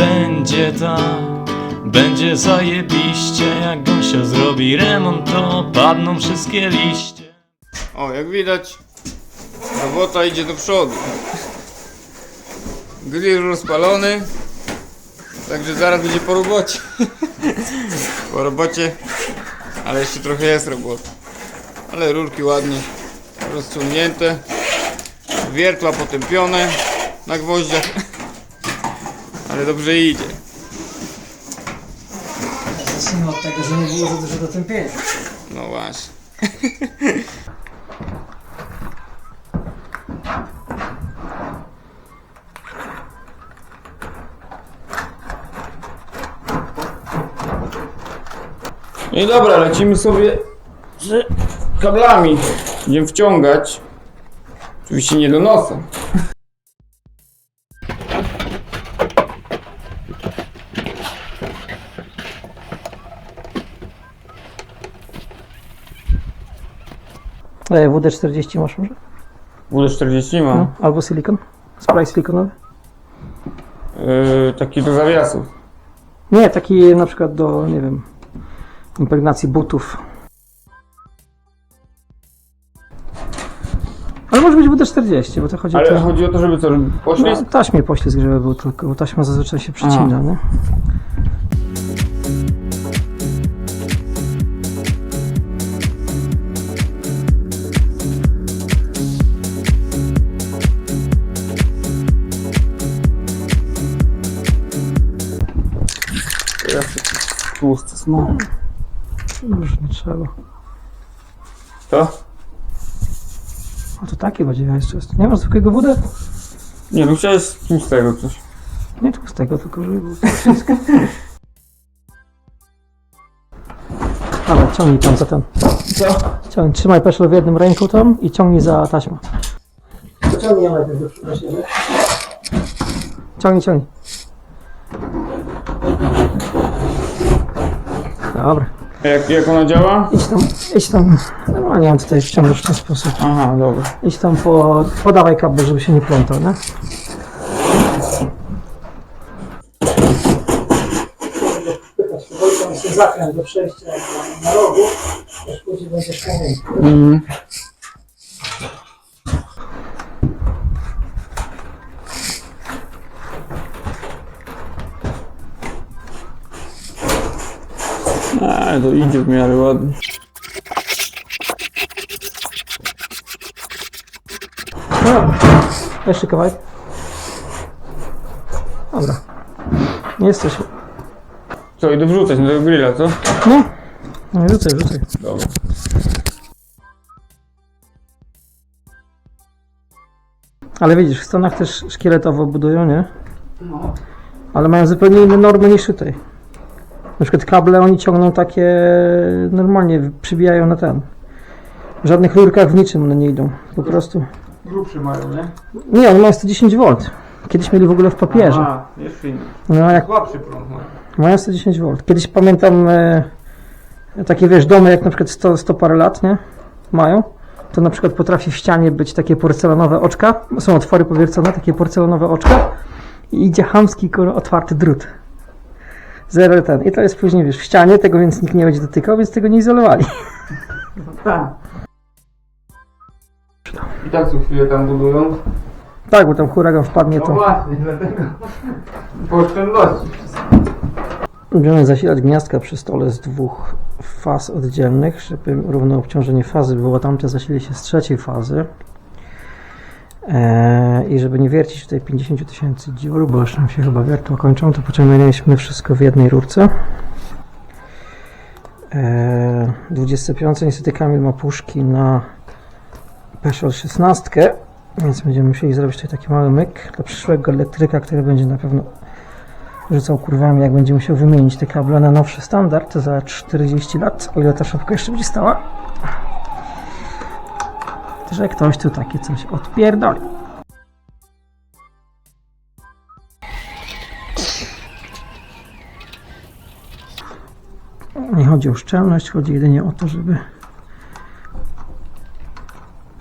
będzie tak Będzie zajebiście Jak Gosia zrobi remont To padną wszystkie liście O, jak widać, robota idzie do przodu. Grill rozpalony, także zaraz będzie po robocie. po robocie, ale jeszcze trochę jest roboty. Ale rurki ładnie rozciągnięte, wiertła potępione na gwoździach, ale dobrze idzie. Zacznijmy od tego, że nie było za dużo do tępienia. No właśnie. No i dobra, lecimy sobie z kablami. Będziemy wciągać. Oczywiście nie do nosa. WD-40 masz może? WD-40 mam. No, albo silikon? Spray silikonowy? Yy, taki do zawiasów. Nie, taki na przykład do, nie wiem, impregnacji butów. Ale może być WD-40, bo to chodzi o Ale to... chodzi o to, żeby co, poślizg? No, taśmie poślizg, żeby był tylko, bo taśma zazwyczaj się przycina, nie? Smok. Już nie trzeba. To? A to takie jeszcze jest. Nie ma zwykłego WD? Nie, no chciałeś z tłustego coś. Nie tłustego, tylko żeby było Dobra, ciągnij tam za ten. Co? Ciągnij, trzymaj peszel w jednym ręku tam i ciągnij za taśmę. Ciągnij ją najpierw do. Ciągnij, ciągnij. Dobra. Jak, jak ona działa? Idź tam, idź tam. Normalnie ją tutaj wciągasz w ten sposób. Aha, dobra. Idź tam po, podawaj kabel, żeby się nie plątał, nie? zakręt do przejścia na rogu, też później będziesz kamień. Mhm. A, to idzie w miarę ładnie. Dobra, jeszcze kawałek. Dobra. Jesteś. Co, idę wrzucać na tego grilla, co? No, no rzucaj, rzucaj. Dobra. Ale widzisz, w Stanach też szkieletowo budują, nie? Ale mają zupełnie inne normy niż tutaj. Na przykład kable oni ciągną takie normalnie, przybijają na ten. W żadnych rurkach w niczym one nie idą. Po prostu. Grubszy mają, nie? Nie, one mają 110 V. Kiedyś mieli w ogóle w papierze. Aha, jeszcze inny. No jak Słabszy prąd mają. mają 110 V. Kiedyś pamiętam e, takie wiesz, domy jak na przykład 100, 100 parę lat, nie? Mają. To na przykład potrafi w ścianie być takie porcelanowe oczka. Są otwory powiercone, takie porcelanowe oczka. I idzie chamski otwarty drut. Zero ten. I to jest później wiesz, w ścianie, tego więc nikt nie będzie dotykał, więc tego nie izolowali. Tak. I tak co chwilę tam budują. Tak, bo tam huragan wpadnie No to. właśnie, dlatego. Po oszczędności. Będziemy zasilać gniazdka przy stole z dwóch faz oddzielnych, żeby równe obciążenie fazy było. Tamte zasili się z trzeciej fazy. Eee, I żeby nie wiercić tutaj 50 tysięcy dziur, bo już nam się chyba wiertła kończą, to pociągnęliśmy wszystko w jednej rurce. Eee, 25 niestety Kamil ma puszki na Peugeot 16, więc będziemy musieli zrobić tutaj taki mały myk dla przyszłego elektryka, który będzie na pewno rzucał kurwami, jak będzie musiał wymienić te kable na nowszy standard za 40 lat, o ile ta szafka jeszcze będzie stała. Że ktoś tu takie coś odpierdoli. Nie chodzi o szczelność, chodzi jedynie o to, żeby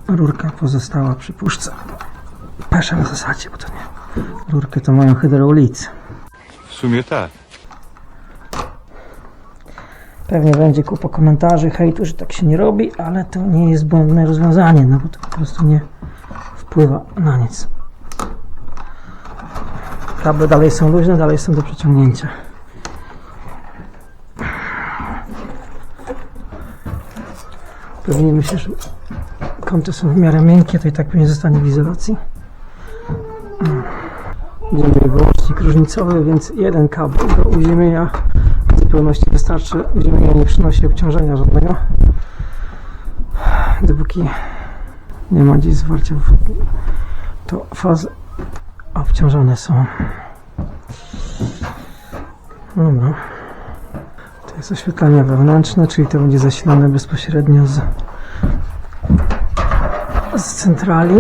rurka pozostała przy puszce. Pesza na zasadzie, bo to nie. Rurkę to mają hydraulicy. sumie tak. Pewnie będzie kupa komentarzy, hejtu, że tak się nie robi, ale to nie jest błędne rozwiązanie, no bo to po prostu nie wpływa na nic. Kable dalej są luźne, dalej są do przeciągnięcia. Pewnie myślę, że kąty są w miarę miękkie, to i tak pewnie zostanie w izolacji. Będziemy wyłącznik różnicowy, więc jeden kabel do uziemienia zupełności wystarczy. Uziemienie nie przynosi obciążenia żadnego. Dopóki nie ma gdzieś zwarcia, to fazy obciążone są. Dobra. To jest oświetlenie wewnętrzne, czyli to będzie zasilane bezpośrednio z, z centrali.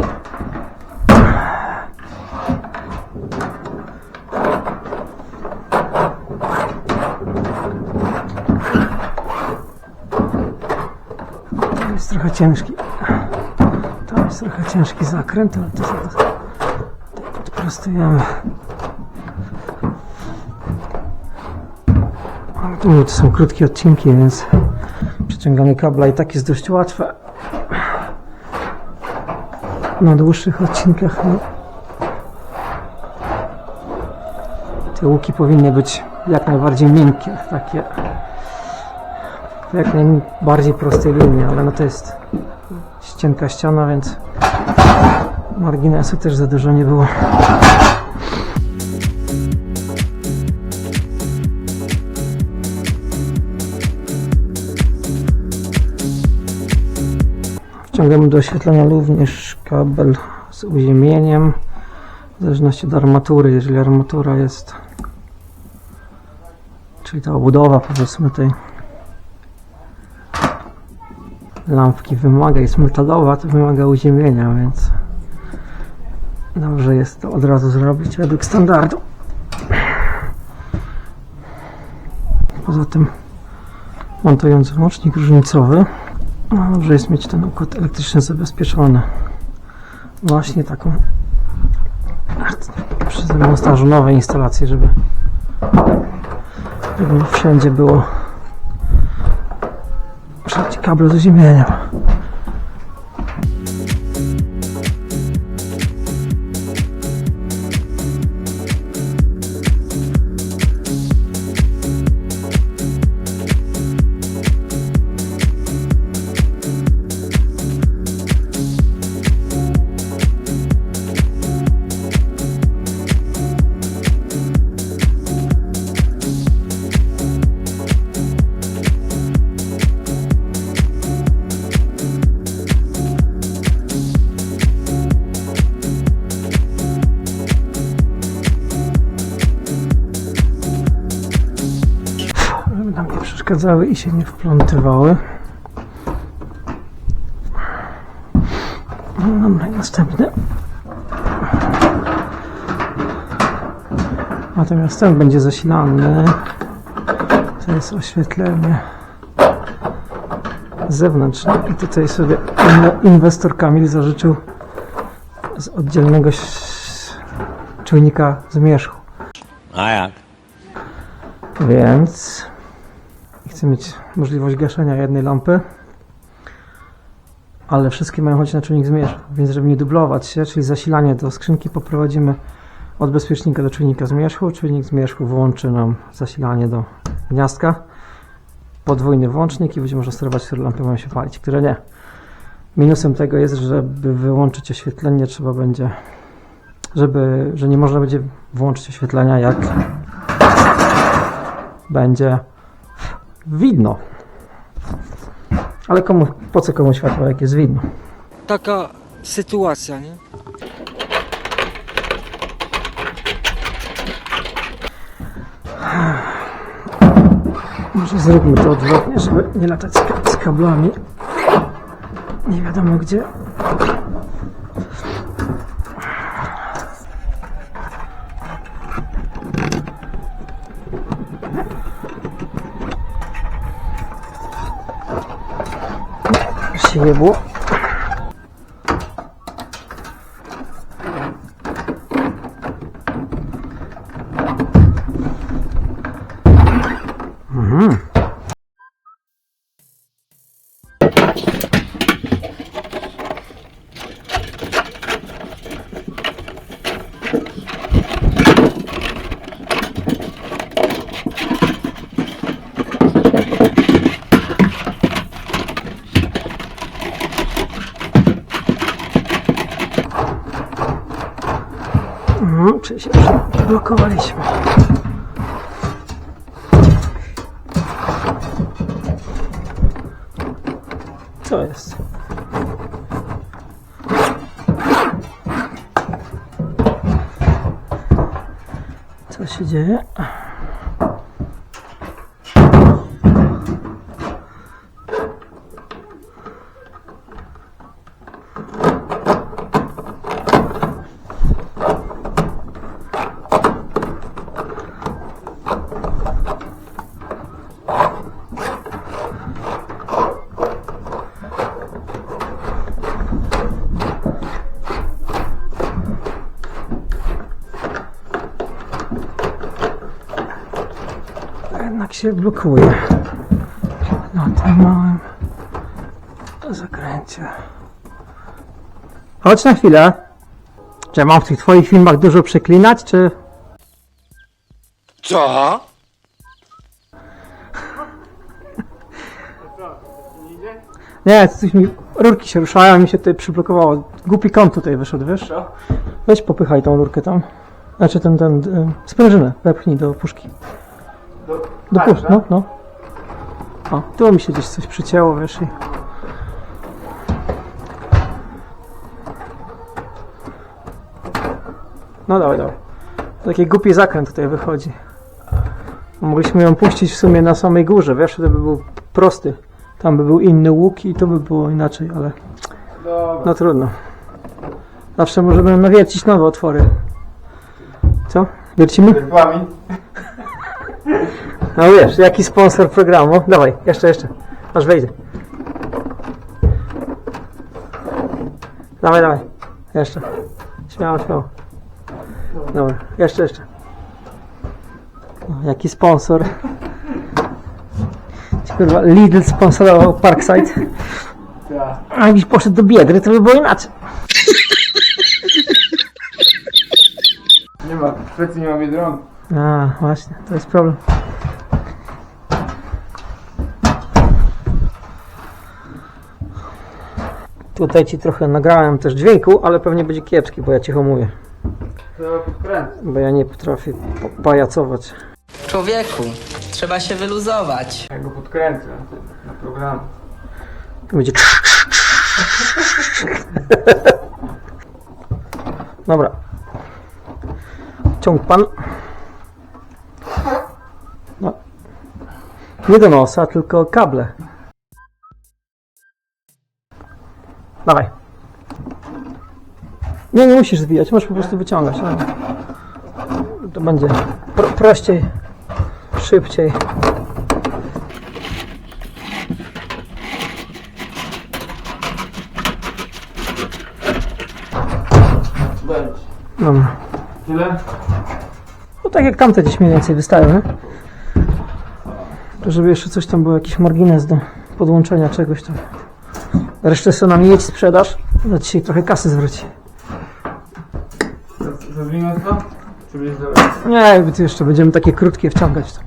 To jest trochę ciężki. To jest trochę ciężki zakręt, ale to zaraz tutaj podprostujemy. Ale mówię, to są krótkie odcinki, więc przeciąganie kabla i tak jest dość łatwe. Na dłuższych odcinkach no, te łuki powinny być jak najbardziej miękkie, takie jak najbardziej prostej linii, ale no to jest cienka ściana, więc marginesu też za dużo nie było. Wciągamy do oświetlenia również kabel z uziemieniem w zależności od armatury, jeżeli armatura jest czyli ta obudowa powiedzmy tej lampki wymaga, jest metalowa, to wymaga uziemienia, więc dobrze jest to od razu zrobić według standardu. Poza tym montując włącznik różnicowy, no dobrze jest mieć ten układ elektryczny zabezpieczony właśnie taką przez montażu nowej instalacji, żeby, żeby wszędzie było wszędzie kable do ziemienia. żeby przeszkadzały i się nie wplątywały. No dobra, następny. Natomiast ten będzie zasilany. To jest oświetlenie zewnętrzne. I tutaj sobie inwe- inwestor Kamil zażyczył z oddzielnego czujnika zmierzchu. A jak? Więc chcę mieć możliwość gaszenia jednej lampy, ale wszystkie mają chodzić na czujnik zmierzchu, więc żeby nie dublować się, czyli zasilanie do skrzynki poprowadzimy od bezpiecznika do czujnika zmierzchu. Czujnik zmierzchu włączy nam zasilanie do gniazdka. Podwójny włącznik i będzie można sterować, które lampy mają się palić, które nie. Minusem tego jest, żeby wyłączyć oświetlenie trzeba będzie, żeby, że nie można będzie włączyć oświetlenia jak będzie widno. Ale komu, po co komu światło, jak jest widno? taka sytuacja, nie? Może zróbmy to odwrotnie, żeby nie latać z, ka- z kablami. Nie wiadomo gdzie. Się Co jest? Co się dzieje? Jednak się blokuje. Na tym małym zakręcie. Chodź na chwilę. Czy ja mam w tych twoich filmach dużo przeklinać, czy... Co? Nie, coś mi... Rurki się ruszają, mi się tutaj przyblokowało. Głupi kąt tutaj wyszedł, wiesz? Weź popychaj tą rurkę tam. Znaczy ten, ten... Y, sprężynę wepchnij do puszki. Do puszki, no, no. O, tu mi się gdzieś coś przycięło, wiesz i... No dawaj, dawaj. Taki głupi zakręt tutaj wychodzi. Mogliśmy ją puścić w sumie na samej górze, wiesz, to by był prosty. Tam by był inny łuk i to by było inaczej, ale no trudno. Zawsze możemy nawiercić nowe otwory. Co? Wiercimy? Reklami. No wiesz, jaki sponsor programu? Dawaj, jeszcze, jeszcze. Aż wejdzie. Dawaj, dawaj. Jeszcze. Śmiało, śmiało. Dobra, jeszcze, jeszcze. O, jaki sponsor. Kurwa, Lidl sponsorował Parkside. A jakbyś poszedł do Biedry, to by było inaczej. Nie ma, w Szwecji nie ma biedronki. A, właśnie, to jest problem. Tutaj ci trochę nagrałem też dźwięku, ale pewnie będzie kiepski, bo ja cicho mówię. To podkręcę. Bo ja nie potrafię po- pajacować. Człowieku, trzeba się wyluzować. Ja go podkręcę na program. Będzie. Dobra. Ciąg pan. No. Nie do nosa, tylko kable. Dawaj. Nie, nie musisz zwijać, możesz po prostu wyciągać. No. To będzie pro, prościej, szybciej. Dobra. Tyle? No tak jak tamte gdzieś mniej więcej wystają, nie? To żeby jeszcze coś tam był, jakiś margines do podłączenia czegoś tam. Resztę sobie nam jedź sprzedaż, to ci się trochę kasy zwróci. Z- Zawinąć to? Czy będziesz dalej? Nie, jakby tu jeszcze będziemy takie krótkie wciągać to.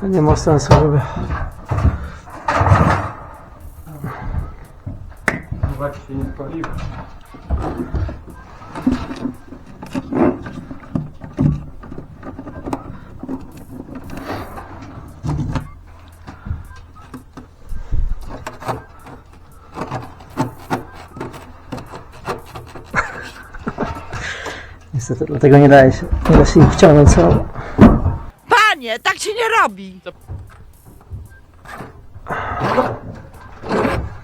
to nie ma sensu, żeby... Zobaczcie, nie dlatego nie daje się, nie da się ich wciągnąć. Panie, tak się nie robi!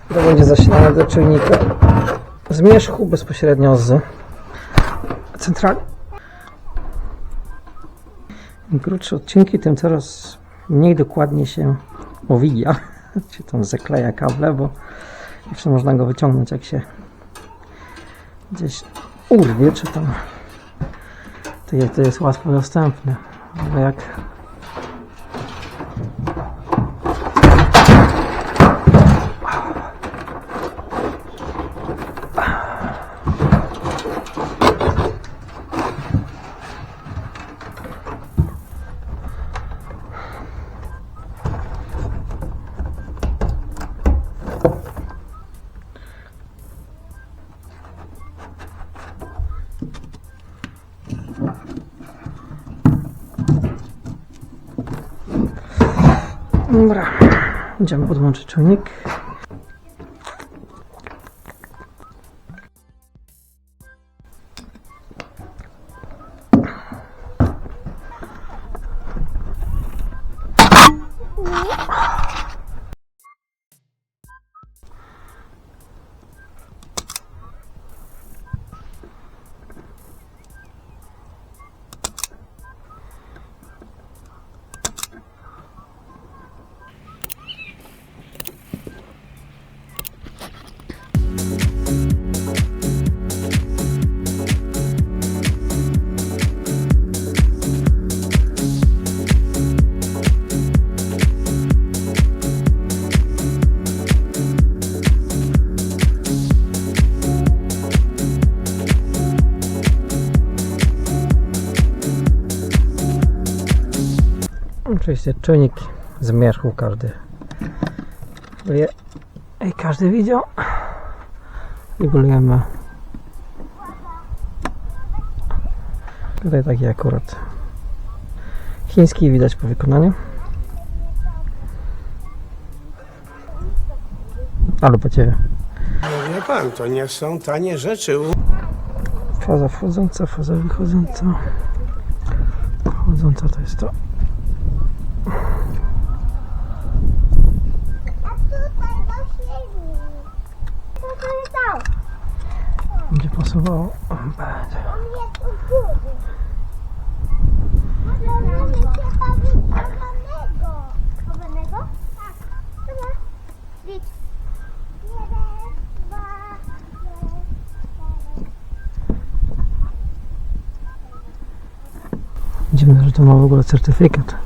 To będzie zasilane do czujnika zmierzchu bezpośrednio z centrali. Im krótsze odcinki, tym coraz mniej dokładnie się owija, czy tam zakleja kable, bo zawsze można go wyciągnąć jak się gdzieś urwie, czy tam to jest łatwo dostępne. Ale jak Dobra, idziemy podłączyć czujnik. Oczywiście czujnik zmierzchu każdy wie i każdy widział. Regulujemy. Tutaj taki akurat chiński widać po wykonaniu. Ale po ciebie. Wie pan, to nie są tanie rzeczy. Faza wchodząca, faza wychodząca. Wchodząca to jest to. Będzie pasowało. Będzie. Chowanego? Tak. Dobra. Licz. Jeden, dwa, trzy, cztery. Dziwne, że to ma w ogóle certyfikat.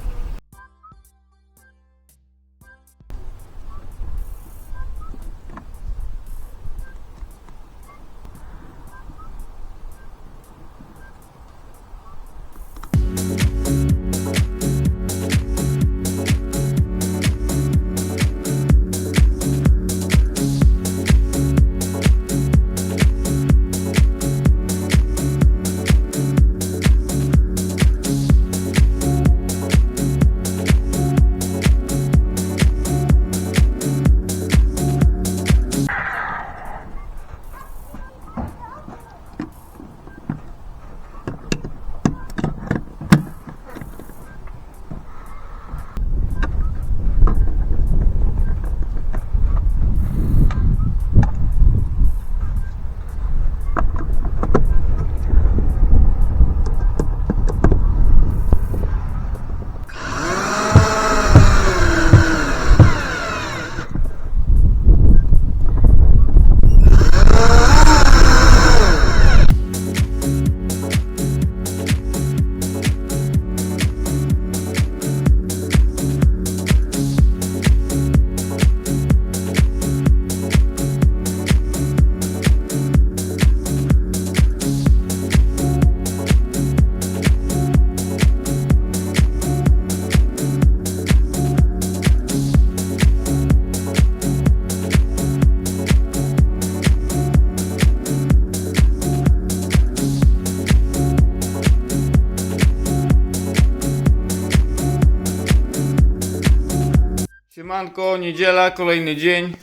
Siemanko, niedziela, kolejny dzień.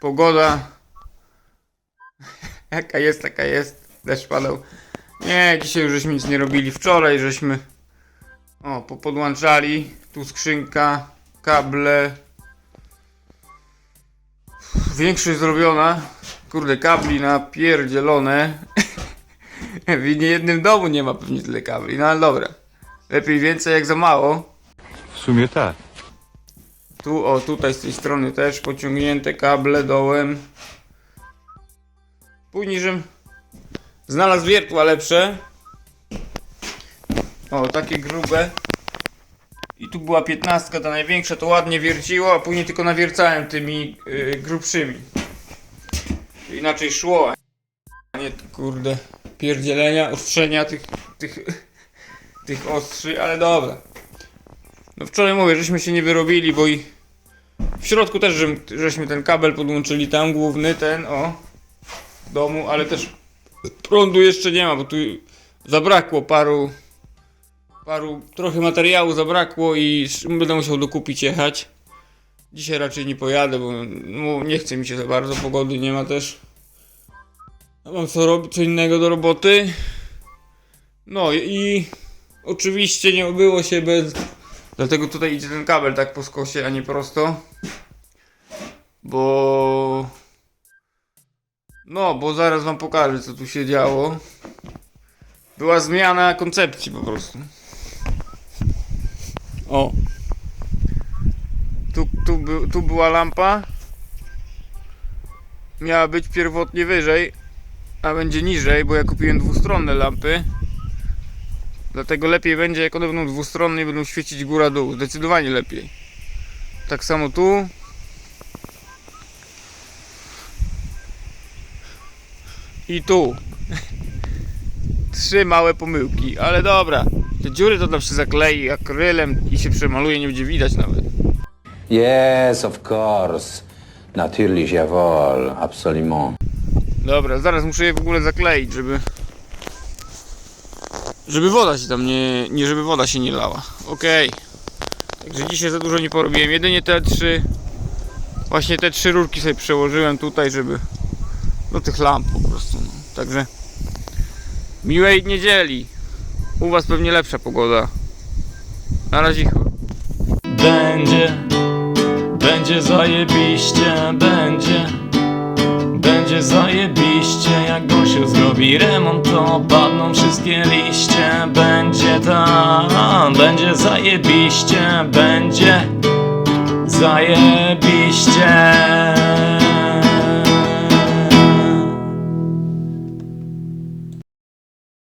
Pogoda. Jaka jest, taka jest. Deszcz padał. Nie, dzisiaj już żeśmy nic nie robili. Wczoraj żeśmy o, popodłączali. Tu skrzynka, kable. Większość zrobiona. Kurde, kabli napierdzielone. w niejednym domu nie ma pewnie tyle kabli, no ale dobra. Lepiej więcej jak za mało. W sumie tak. Tu, o, tutaj z tej strony też pociągnięte kable dołem. Później, żem znalazł wiertła lepsze. O, takie grube. I tu była piętnastka, ta największa, to ładnie wierciło, a później tylko nawiercałem tymi y, grubszymi. Inaczej szło, nie kurde pierdzielenia, ostrzenia tych, tych, tych ostrzy, ale dobra. No wczoraj mówię, żeśmy się nie wyrobili, bo i w środku też żem, żeśmy ten kabel podłączyli tam, główny ten, o, domu, ale też prądu jeszcze nie ma, bo tu zabrakło paru paru, trochę materiału zabrakło i będę musiał dokupić jechać. Dzisiaj raczej nie pojadę, bo no, nie chce mi się za bardzo, pogody nie ma też. A mam co robić, co innego do roboty. No i oczywiście nie obyło się bez... Dlatego tutaj idzie ten kabel tak po skosie, a nie prosto. Bo... No, bo zaraz wam pokażę co tu się działo. Była zmiana koncepcji po prostu. O. Tu, tu, tu była lampa. Miała być pierwotnie wyżej, a będzie niżej, bo ja kupiłem dwustronne lampy. Dlatego lepiej będzie, jak one będą dwustronne i będą świecić góra-dół. Zdecydowanie lepiej. Tak samo tu. I tu. Trzy małe pomyłki, ale dobra. Te dziury to się zaklei akrylem i się przemaluje, nie będzie widać nawet. Yes, of course. Natürlich, jawohl, absolument. Dobra, zaraz muszę je w ogóle zakleić, żeby... Żeby woda się tam nie... Nie żeby woda się nie lała. Okej. Także dzisiaj za dużo nie porobiłem. Jedynie te trzy... Właśnie te trzy rurki sobie przełożyłem tutaj, żeby... Do tych lamp po prostu, no. Także... Miłej niedzieli. U was pewnie lepsza pogoda. Na razie. Będzie, będzie zajebiście, będzie Będzie zajebiście, jak Gosiu zrobi remont To padną wszystkie liście. Będzie tam, będzie zajebiście Będzie zajebiście